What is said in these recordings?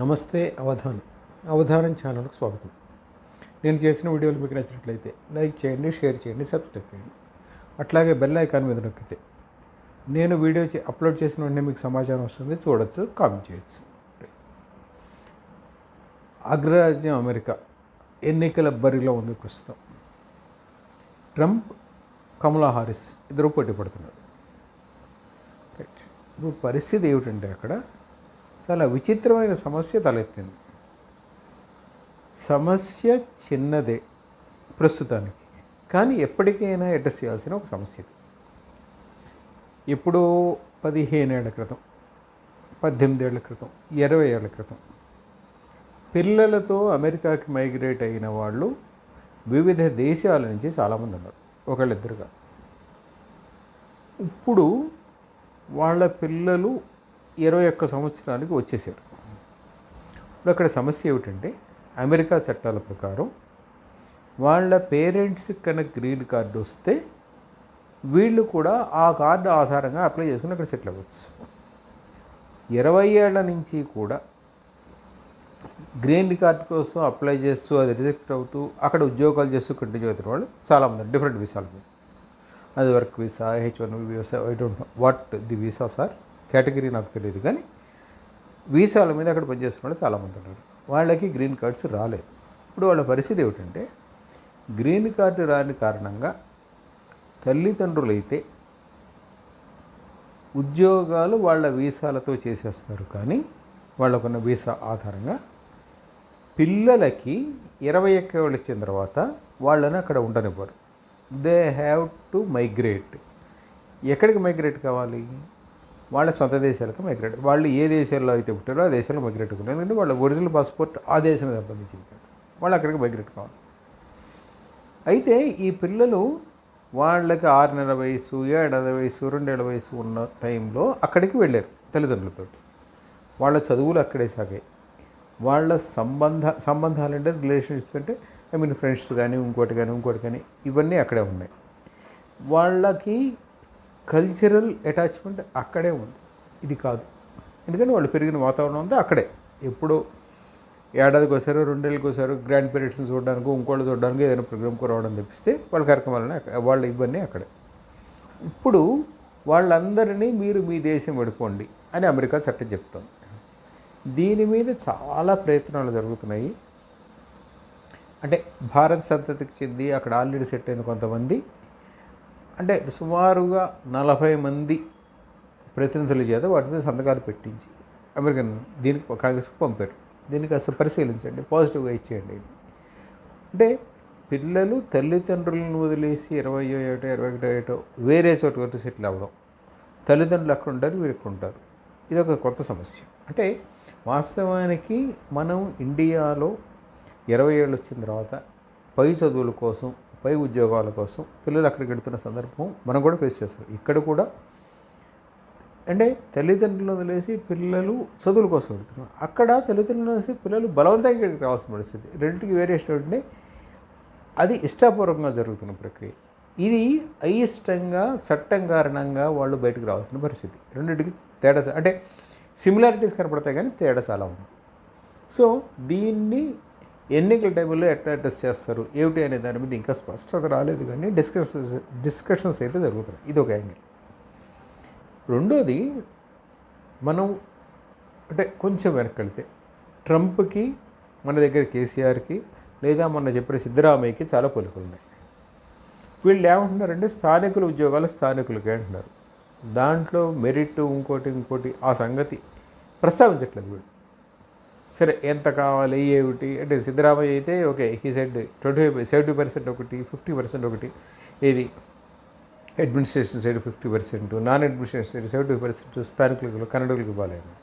నమస్తే అవధానం అవధానం ఛానల్కి స్వాగతం. నేను చేసిన వీడియోలు మీకు నచ్చినట్లయితే లైక్ చేయండి షేర్ చేయండి సబ్స్క్రైబ్ చేయండి. అట్లాగే బెల్ ఐకాన్ మీద నొక్కితే నేను వీడియో అప్లోడ్ చేసిన వెంటనే మీకు సమాచారం వస్తుంది. చూడొచ్చు కామెంట్ చేయొచ్చు. అగ్రరాజ్యం అమెరికా ఎన్నికల బరిలో ఉంది ప్రస్తుతం. ట్రంప్ కమలా హారిస్ ఇద్దరు పోటీ పడుతున్నారు. రైట్. ఇప్పుడు పరిస్థితి ఏమిటంటే అక్కడ చాలా విచిత్రమైన సమస్య తలెత్తింది. సమస్య చిన్నదే ప్రస్తుతానికి. కానీ ఎప్పటికైనా అడ్రస్ చేయాల్సిన ఒక సమస్య ఇది. ఎప్పుడో పదిహేనేళ్ళ క్రితం పద్దెనిమిది ఏళ్ళ క్రితం ఇరవై ఏళ్ళ క్రితం పిల్లలతో అమెరికాకి మైగ్రేట్ అయిన వాళ్ళు వివిధ దేశాల నుంచి చాలామంది ఉన్నారు ఒకళ్ళిద్దరుగా. ఇప్పుడు వాళ్ళ పిల్లలు ఇరవై ఒక్క సంవత్సరానికి వచ్చేసారు ఇప్పుడు అక్కడ సమస్య ఏమిటంటే అమెరికా చట్టాల ప్రకారం వాళ్ళ పేరెంట్స్కి కనుక గ్రీన్ కార్డు వస్తే వీళ్ళు కూడా ఆ కార్డు ఆధారంగా అప్లై చేసుకుని అక్కడ సెటిల్ అవ్వచ్చు ఇరవై ఏళ్ళ నుంచి కూడా గ్రీన్ కార్డ్ కోసం అప్లై చేస్తూ అది రిజెక్ట్ అవుతూ అక్కడ ఉద్యోగాలు చేస్తూ కంటిన్యూ అవుతున్న వాళ్ళు చాలామంది డిఫరెంట్ వీసాల మీద అది work visa H one visa I don't know what the visa sir category నాకు తెలియదు కానీ వీసాల మీద అక్కడ పనిచేస్తున్న వాళ్ళు చాలామంది ఉన్నారు. వాళ్ళకి గ్రీన్ కార్డ్స్ రాలేదు. ఇప్పుడు వాళ్ళ పరిస్థితి ఏమిటంటే గ్రీన్ కార్డు రాని కారణంగా తల్లిదండ్రులు అయితే ఉద్యోగాలు వాళ్ళ వీసాలతో చేసేస్తారు కానీ వాళ్ళకున్న వీసా ఆధారంగా పిల్లలకి ఇరవై ఒక్కేళ్ళు ఇచ్చిన వచ్చిన తర్వాత వాళ్ళని అక్కడ ఉండనివ్వరు. దే హ్యావ్ టు మైగ్రేట్ ఎక్కడికి మైగ్రేట్ కావాలి? వాళ్ళ సొంత దేశాలకు మైగ్రేట్ వాళ్ళు ఏ దేశాల్లో అయితే పుట్టారో ఆ దేశంలో మైగ్రేట్ కావాలి ఎందుకంటే వాళ్ళ ఒరిజినల్ పాస్పోర్ట్ ఆ దేశానికి సంబంధించింది వాళ్ళు అక్కడికి మైగ్రేట్ కావాలి. అయితే ఈ పిల్లలు వాళ్ళకి ఆరు నెలల వయసు ఏడాది వయసు రెండేళ్ళ వయసు ఉన్న టైంలో అక్కడికి వెళ్ళారు తల్లిదండ్రులతో. వాళ్ళ చదువులు అక్కడే సాగాయి. వాళ్ళ సంబంధ సంబంధాలు అంటే రిలేషన్షిప్స్ అంటే ఐ మీన్ ఫ్రెండ్స్ కానీ ఇంకోటి కానీ ఇంకోటి కానీ ఇవన్నీ అక్కడే ఉన్నాయి. వాళ్ళకి కల్చరల్ అటాచ్మెంట్ అక్కడే ఉంది. ఇది కాదు. ఎందుకంటే వాళ్ళు పెరిగిన వాతావరణం అంతా అక్కడే. ఎప్పుడో ఏడాదికి ఒకసారి రెండేళ్ళకి ఒకసారి గ్రాండ్ పేరెంట్స్ని చూడడానికి ఇంకోళ్ళు చూడడానికి ఏదైనా ప్రోగ్రామ్కి రావడం తెప్పిస్తే వాళ్ళ కార్యక్రమాలని వాళ్ళ ఇవన్నీ అక్కడే. ఇప్పుడు వాళ్ళందరినీ మీరు మీ దేశం వెళ్ళిపోండి అని అమెరికా చట్టం చెప్తుంది. దీని మీద చాలా ప్రయత్నాలు జరుగుతున్నాయి. అంటే భారత సంతతికి చెంది అక్కడ ఆల్రెడీ సెట్ అయిన కొంతమంది అంటే సుమారుగా నలభై మంది ప్రతినిధుల చేత వాటి మీద సంతకాలు పెట్టించి అమెరికన్ దీనికి కాంగ్రెస్కి పంపారు. దీన్ని కాస్త పరిశీలించండి పాజిటివ్గా ఇచ్చేయండి. అంటే పిల్లలు తల్లిదండ్రులను వదిలేసి ఇరవై ఏటో ఇరవై ఒకటో ఏటో వేరే చోట కొట్టి సెటిల్ అవ్వడం తల్లిదండ్రులు అక్కడ ఉంటారు వీరు ఇక్కడ ఉంటారు. ఇది ఒక కొత్త సమస్య. అంటే వాస్తవానికి మనం ఇండియాలో ఇరవై ఏళ్ళు వచ్చిన తర్వాత పై చదువుల కోసం పై ఉద్యోగాల కోసం పిల్లలు అక్కడికి వెళుతున్న సందర్భం మనం కూడా ఫేస్ చేస్తాం. ఇక్కడ కూడా అంటే తల్లిదండ్రులను వదిలేసి పిల్లలు చదువుల కోసం వెళ్తున్నారు. అక్కడ తల్లిదండ్రులను వదిలేసి పిల్లలు బలవంతంగా ఇక్కడికి రావాల్సిన పరిస్థితి. రెండింటికి వేరియేషన్ ఉంటే అది ఇష్టపూర్వకంగా జరుగుతున్న ప్రక్రియ. ఇది అయిష్టంగా చట్టం కారణంగా వాళ్ళు బయటకు రావాల్సిన పరిస్థితి. రెండింటికి తేడా అంటే సిమిలారిటీస్ కనపడతాయి కానీ తేడా చాలా ఉంది. సో దీన్ని ఎన్నికల టైంలో ఎట్లా అడ్రస్ చేస్తారు ఏమిటి అనే దాని మీద ఇంకా స్పష్టత రాలేదు కానీ డిస్కషన్స్ డిస్కషన్స్ అయితే జరుగుతున్నాయి. ఇది ఒక యాంగిల్. రెండోది మనం అంటే కొంచెం వెనక్కి వెళ్తే ట్రంప్కి మన దగ్గర కేసీఆర్కి లేదా మొన్న చెప్పిన సిద్ధరామయ్యకి చాలా పోలికలు ఉన్నాయి. వీళ్ళు ఏమంటున్నారంటే స్థానికుల ఉద్యోగాలు స్థానికులకే అంటున్నారు. దాంట్లో మెరిట్ ఇంకోటి ఇంకోటి ఆ సంగతి ప్రస్తావించట్లేదు వీళ్ళు. సరే ఎంత కావాలి ఏమిటి? అంటే సిద్ధరామయ్య అయితే okay he said twenty five seventy percent ఒకటి ఫిఫ్టీ పర్సెంట్ ఒకటి. ఏది? Administration side fifty percent non administration side seventy percent స్థానికులకు కన్నడలకు ఇవ్వాలని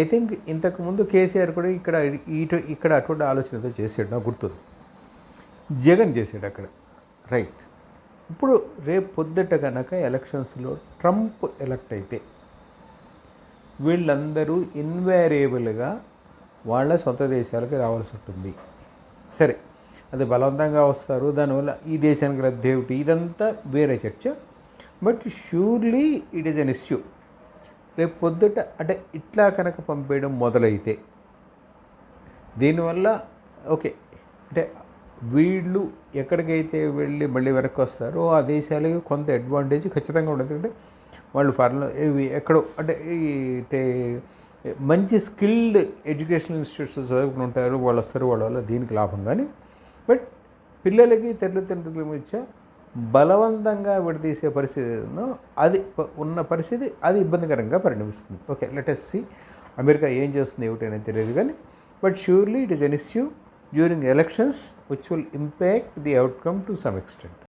ఐ థింక్ ఇంతకుముందు కేసీఆర్ కూడా ఇక్కడ ఇటు ఇక్కడ అటువంటి ఆలోచనతో చేసాడు నాకు గుర్తుంది. జగన్ చేశాడు అక్కడ. రైట్ ఇప్పుడు రేపు పొద్దుట కనుక ఎలక్షన్స్లో ట్రంప్ ఎలక్ట్ అయితే వీళ్ళందరూ ఇన్వేరియబుల్గా వాళ్ళ సొంత దేశాలకు రావాల్సి ఉంటుంది. సరే అది బలవంతంగా వస్తారు. దానివల్ల ఈ దేశానికి రద్దు ఏమిటి? ఇదంతా వేరే చర్చ. But surely it is an issue రేపు పొద్దుట అంటే ఇట్లా కనుక పంపేయడం మొదలైతే దీనివల్ల ఓకే అంటే వీళ్ళు ఎక్కడికైతే వెళ్ళి మళ్ళీ వెనక్కి వస్తారో ఆ దేశాలకి కొంత అడ్వాంటేజ్ ఖచ్చితంగా ఉండదు ఎందుకంటే వాళ్ళు ఫర్లో ఎక్కడో అంటే ఈ మంచి స్కిల్డ్ ఎడ్యుకేషనల్ ఇన్స్టిట్యూట్స్ చదువుకుని ఉంటారు వాళ్ళు వస్తారు వాళ్ళ వల్ల దీనికి లాభం. కానీ బట్ పిల్లలకి తల్లిదండ్రుల మధ్య బలవంతంగా విడదీసే పరిస్థితి ఏదో అది ఉన్న పరిస్థితి అది ఇబ్బందికరంగా పరిణమిస్తుంది. ఓకే లెటెస్ సి అమెరికా ఏం చేస్తుంది ఏమిటనేది తెలియదు కానీ but surely it is an issue during elections which will impact the outcome to some extent